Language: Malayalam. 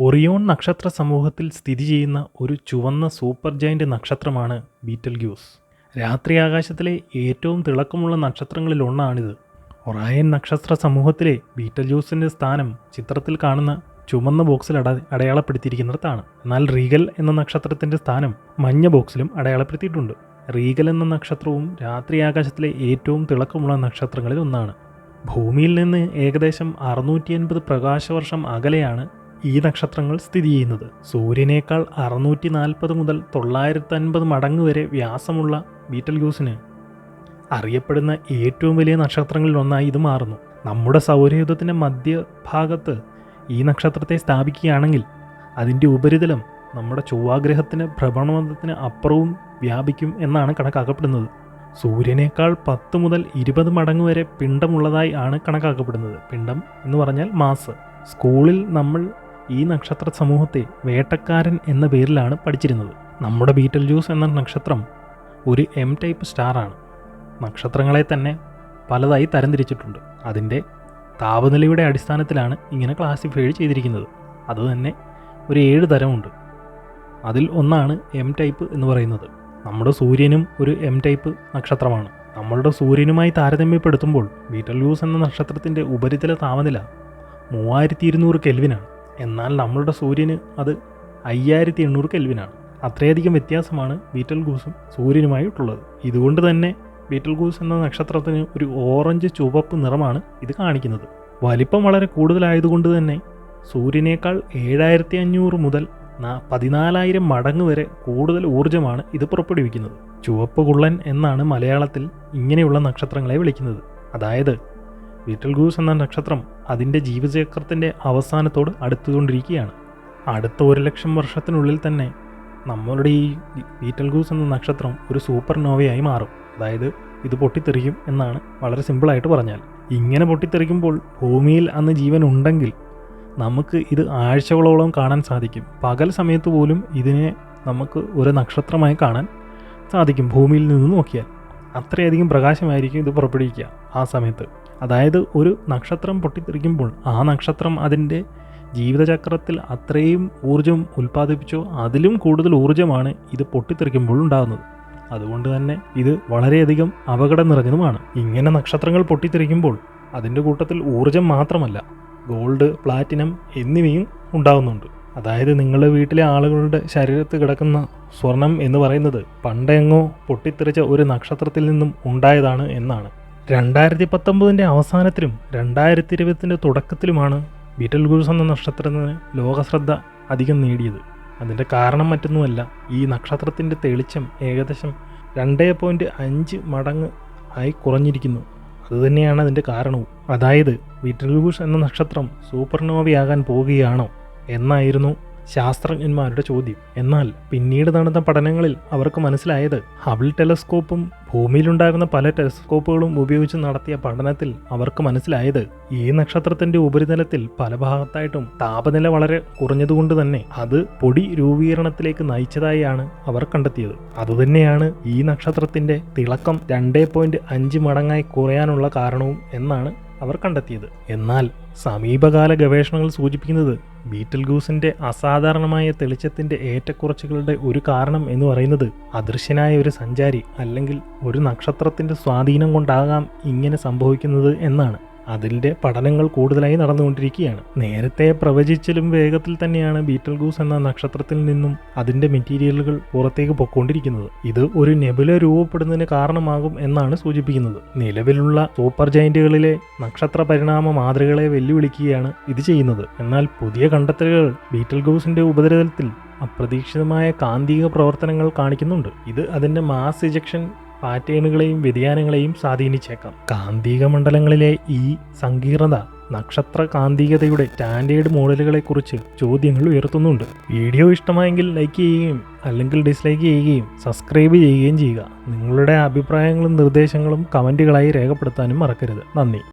ഒറിയോൺ നക്ഷത്ര സമൂഹത്തിൽ സ്ഥിതി ചെയ്യുന്ന ഒരു ചുവന്ന സൂപ്പർ ജയന്റ് നക്ഷത്രമാണ് ബീറ്റൽ ഗ്യൂസ്. രാത്രി ആകാശത്തിലെ ഏറ്റവും തിളക്കമുള്ള നക്ഷത്രങ്ങളിലൊന്നാണിത് ഒറായൻ നക്ഷത്ര സമൂഹത്തിലെ ബീറ്റൽ ജ്യൂസിന്റെ സ്ഥാനം ചിത്രത്തിൽ കാണുന്ന ചുമന്ന ബോക്സിൽ അട അടയാളപ്പെടുത്തിയിരിക്കുന്നിടത്താണ്. എന്നാൽ റീഗൽ എന്ന നക്ഷത്രത്തിന്റെ സ്ഥാനം മഞ്ഞ ബോക്സിലും അടയാളപ്പെടുത്തിയിട്ടുണ്ട്. റീഗൽ എന്ന നക്ഷത്രവും രാത്രി ആകാശത്തിലെ ഏറ്റവും തിളക്കമുള്ള നക്ഷത്രങ്ങളിൽ ഒന്നാണ്. ഭൂമിയിൽ നിന്ന് ഏകദേശം അറുന്നൂറ്റി അൻപത് പ്രകാശവർഷം അകലെയാണ് ഈ നക്ഷത്രങ്ങൾ സ്ഥിതി ചെയ്യുന്നത്. സൂര്യനേക്കാൾ അറുന്നൂറ്റി നാൽപ്പത് മുതൽ തൊള്ളായിരത്തി അൻപത് മടങ്ങ് വരെ വ്യാസമുള്ള ബീറ്റൽ ഗ്യൂസിന് അറിയപ്പെടുന്ന ഏറ്റവും വലിയ നക്ഷത്രങ്ങളിൽ ഒന്നായി ഇത് മാറുന്നു. നമ്മുടെ സൗരയുധത്തിന്റെ മധ്യഭാഗത്ത് ഈ നക്ഷത്രത്തെ സ്ഥാപിക്കുകയാണെങ്കിൽ അതിന്റെ ഉപരിതലം നമ്മുടെ ചൊവ്വാഗ്രഹത്തിന് ഭ്രമണപഥത്തിന് അപ്പുറവും വ്യാപിക്കും എന്നാണ് കണക്കാക്കപ്പെടുന്നത്. സൂര്യനേക്കാൾ പത്ത് മുതൽ ഇരുപത് മടങ്ങ് വരെ പിണ്ടമുള്ളതായി ആണ് കണക്കാക്കപ്പെടുന്നത്. പിണ്ടം എന്ന് പറഞ്ഞാൽ മാസ്. സ്കൂളിൽ നമ്മൾ ഈ നക്ഷത്ര സമൂഹത്തെ വേട്ടക്കാരൻ എന്ന പേരിലാണ് പഠിച്ചിരുന്നത്. നമ്മുടെ ബീറ്റൽ ജ്യൂസ് എന്ന നക്ഷത്രം ഒരു എം ടൈപ്പ് സ്റ്റാർ ആണ്. നക്ഷത്രങ്ങളെ തന്നെ പലതായി തരംതിരിച്ചിട്ടുണ്ട്. അതിന്റെ താപനിലയുടെ അടിസ്ഥാനത്തിലാണ് ഇങ്ങനെ ക്ലാസിഫൈ ചെയ്തിരിക്കുന്നത്. അതുതന്നെ ഒരു ഏഴ് തരമുണ്ട്. അതിൽ ഒന്നാണ് എം ടൈപ്പ് എന്ന് പറയുന്നത്. നമ്മുടെ സൂര്യനും ഒരു എം ടൈപ്പ് നക്ഷത്രമാണ്. നമ്മളുടെ സൂര്യനുമായി താരതമ്യപ്പെടുത്തുമ്പോൾ ബീറ്റൽ യൂസ് എന്ന നക്ഷത്രത്തിന്റെ ഉപരിതല താപനില മൂവായിരത്തി ഇരുന്നൂറ് കെൽവിനാണ് എന്നാൽ നമ്മളുടെ സൂര്യന് അത് അയ്യായിരത്തി എണ്ണൂറ് കെൽവിനാണ്. അത്രയധികം വ്യത്യാസമാണ് ബീറ്റൽ ഗൂസും സൂര്യനുമായിട്ടുള്ളത്. ഇതുകൊണ്ട് തന്നെ ബീറ്റൽ ഗൂസ് എന്ന നക്ഷത്രത്തിന് ഒരു ഓറഞ്ച് ചുവപ്പ് നിറമാണ് ഇത് കാണിക്കുന്നത്. വലിപ്പം വളരെ കൂടുതലായതുകൊണ്ട് തന്നെ സൂര്യനേക്കാൾ ഏഴായിരത്തി അഞ്ഞൂറ് മുതൽ പതിനാലായിരം മടങ്ങ് വരെ കൂടുതൽ ഊർജമാണ് ഇത് പുറപ്പെടുവിക്കുന്നത്. ചുവപ്പ് കുള്ളൻ എന്നാണ് മലയാളത്തിൽ ഇങ്ങനെയുള്ള നക്ഷത്രങ്ങളെ വിളിക്കുന്നത്. അതായത് ബീറ്റൽ ഗൂസ് എന്ന നക്ഷത്രം അതിന്റെ ജീവചക്രത്തിന്റെ അവസാനത്തോട് അടുത്തുകൊണ്ടിരിക്കുകയാണ്. അടുത്ത ഒരു ലക്ഷം വർഷത്തിനുള്ളിൽ തന്നെ നമ്മളുടെ ഈ ബീറ്റൽ ഗൂസ് എന്ന നക്ഷത്രം ഒരു സൂപ്പർ നോവയായി മാറും. അതായത് ഇത് പൊട്ടിത്തെറിക്കും എന്നാണ് വളരെ സിമ്പിളായിട്ട് പറഞ്ഞാൽ. ഇങ്ങനെ പൊട്ടിത്തെറിക്കുമ്പോൾ ഭൂമിയിൽ അന്ന് ജീവൻ ഉണ്ടെങ്കിൽ നമുക്ക് ഇത് ആഴ്ചകളോളം കാണാൻ സാധിക്കും. പകൽ സമയത്ത് പോലും ഇതിനെ നമുക്ക് ഒരു നക്ഷത്രമായി കാണാൻ സാധിക്കും ഭൂമിയിൽ നിന്ന് നോക്കിയാൽ. അത്രയധികം പ്രകാശമായിരിക്കും ഇത് പുറപ്പെടുവിക്കുക ആ സമയത്ത്. അതായത് ഒരു നക്ഷത്രം പൊട്ടിത്തെറിക്കുമ്പോൾ ആ നക്ഷത്രം അതിന്റെ ജീവിതചക്രത്തിൽ അത്രയും ഊർജം ഉൽപ്പാദിപ്പിച്ചോ അതിലും കൂടുതൽ ഊർജമാണ് ഇത് പൊട്ടിത്തെറിക്കുമ്പോൾ ഉണ്ടാകുന്നത്. അതുകൊണ്ട് തന്നെ ഇത് വളരെയധികം അപകടം നിറഞ്ഞതുമാണ്. ഇങ്ങനെ നക്ഷത്രങ്ങൾ പൊട്ടിത്തെറിക്കുമ്പോൾ അതിന്റെ കൂട്ടത്തിൽ ഊർജം മാത്രമല്ല ഗോൾഡ് പ്ലാറ്റിനം എന്നിവയും ഉണ്ടാകുന്നുണ്ട്. അതായത് നിങ്ങളുടെ വീട്ടിലെ ആളുകളുടെ ശരീരത്ത് കിടക്കുന്ന സ്വർണം എന്ന് പറയുന്നത് പണ്ടെങ്ങോ പൊട്ടിത്തെറിച്ച ഒരു നക്ഷത്രത്തിൽ നിന്നും ഉണ്ടായതാണ് എന്നാണ്. രണ്ടായിരത്തി പത്തൊമ്പതിന്റെ അവസാനത്തിലും രണ്ടായിരത്തി ഇരുപത്തിന്റെ തുടക്കത്തിലുമാണ് ബീറ്റൽ ഗുരുസ് എന്ന നക്ഷത്രത്തിന് ലോകശ്രദ്ധ അധികം നേടിയത്. അതിന്റെ കാരണം മറ്റൊന്നുമല്ല ഈ നക്ഷത്രത്തിന്റെ തെളിച്ചം ഏകദേശം രണ്ടേ പോയിന്റ് അഞ്ച് മടങ്ങ് ആയി കുറഞ്ഞിരിക്കുന്നു. അതുതന്നെയാണ് അതിന്റെ കാരണവും. അതായത് വിറ്റൽഗൂഷ് എന്ന നക്ഷത്രം സൂപ്പർനോവയാകാൻ പോവുകയാണോ എന്നായിരുന്നു ശാസ്ത്രജ്ഞന്മാരുടെ ചോദ്യം. എന്നാൽ പിന്നീട് നടന്ന പഠനങ്ങളിൽ അവർക്ക് മനസ്സിലായത് ഹബിൾ ടെലസ്കോപ്പും ഭൂമിയിലുണ്ടാകുന്ന പല ടെലിസ്കോപ്പുകളും ഉപയോഗിച്ച് നടത്തിയ പഠനത്തിൽ അവർക്ക് മനസ്സിലായത് ഈ നക്ഷത്രത്തിന്റെ ഉപരിതലത്തിൽ പല ഭാഗത്തായിട്ടും താപനില വളരെ കുറഞ്ഞതുകൊണ്ട് തന്നെ അത് പൊടി രൂപീകരണത്തിലേക്ക് നയിച്ചതായാണ് അവർ കണ്ടെത്തിയത്. അതുതന്നെയാണ് ഈ നക്ഷത്രത്തിന്റെ തിളക്കം രണ്ടേ മടങ്ങായി കുറയാനുള്ള കാരണവും എന്നാണ് അവർ കണ്ടെത്തിയത്. എന്നാൽ സമീപകാല ഗവേഷണങ്ങൾ സൂചിപ്പിക്കുന്നത് ബീറ്റൽ ഗൂസിന്റെ അസാധാരണമായ തെളിച്ചത്തിന്റെ ഏറ്റക്കുറച്ചുകളുടെ ഒരു കാരണം എന്ന് പറയുന്നത് അദൃശ്യനായ ഒരു സഞ്ചാരി അല്ലെങ്കിൽ ഒരു നക്ഷത്രത്തിന്റെ സ്വാധീനം കൊണ്ടാകാം ഇങ്ങനെ സംഭവിക്കുന്നത് എന്നാണ്. അതിന്റെ പഠനങ്ങൾ കൂടുതലായി നടന്നുകൊണ്ടിരിക്കുകയാണ്. നേരത്തെ പ്രവചിച്ചിലും വേഗത്തിൽ തന്നെയാണ് ബീറ്റൽ ഗൂസ് എന്ന നക്ഷത്രത്തിൽ നിന്നും അതിന്റെ മെറ്റീരിയലുകൾ പുറത്തേക്ക് പൊക്കോണ്ടിരിക്കുന്നത് ഇത് ഒരു നെബുല രൂപപ്പെടുന്നതിന് കാരണമാകും എന്നാണ് സൂചിപ്പിക്കുന്നത്. നിലവിലുള്ള സൂപ്പർ ജയന്റുകളിലെ നക്ഷത്ര പരിണാമ മാതൃകളെ വെല്ലുവിളിക്കുകയാണ് ഇത് ചെയ്യുന്നത്. എന്നാൽ പുതിയ കണ്ടെത്തലുകൾ ബീറ്റൽ ഗൂസിന്റെ ഉപരിതലത്തിൽ അപ്രതീക്ഷിതമായ കാന്തിക പ്രവർത്തനങ്ങൾ കാണിക്കുന്നുണ്ട്. ഇത് അതിന്റെ മാസ് ഇജക്ഷൻ പാറ്റേണുകളെയും വ്യതിയാനങ്ങളെയും സ്വാധീനിച്ചേക്കാം. കാന്തിക മണ്ഡലങ്ങളിലെ ഈ സങ്കീർണത നക്ഷത്ര കാന്തികതയുടെ സ്റ്റാൻഡേർഡ് മോഡലുകളെക്കുറിച്ച് ചോദ്യങ്ങൾ ഉയർത്തുന്നുണ്ട്. വീഡിയോ ഇഷ്ടമായെങ്കിൽ ലൈക്ക് ചെയ്യുകയും അല്ലെങ്കിൽ ഡിസ്ലൈക്ക് ചെയ്യുകയും സബ്സ്ക്രൈബ് ചെയ്യുകയും ചെയ്യുക. നിങ്ങളുടെ അഭിപ്രായങ്ങളും നിർദ്ദേശങ്ങളും കമന്റുകളായി രേഖപ്പെടുത്താനും മറക്കരുത്. നന്ദി.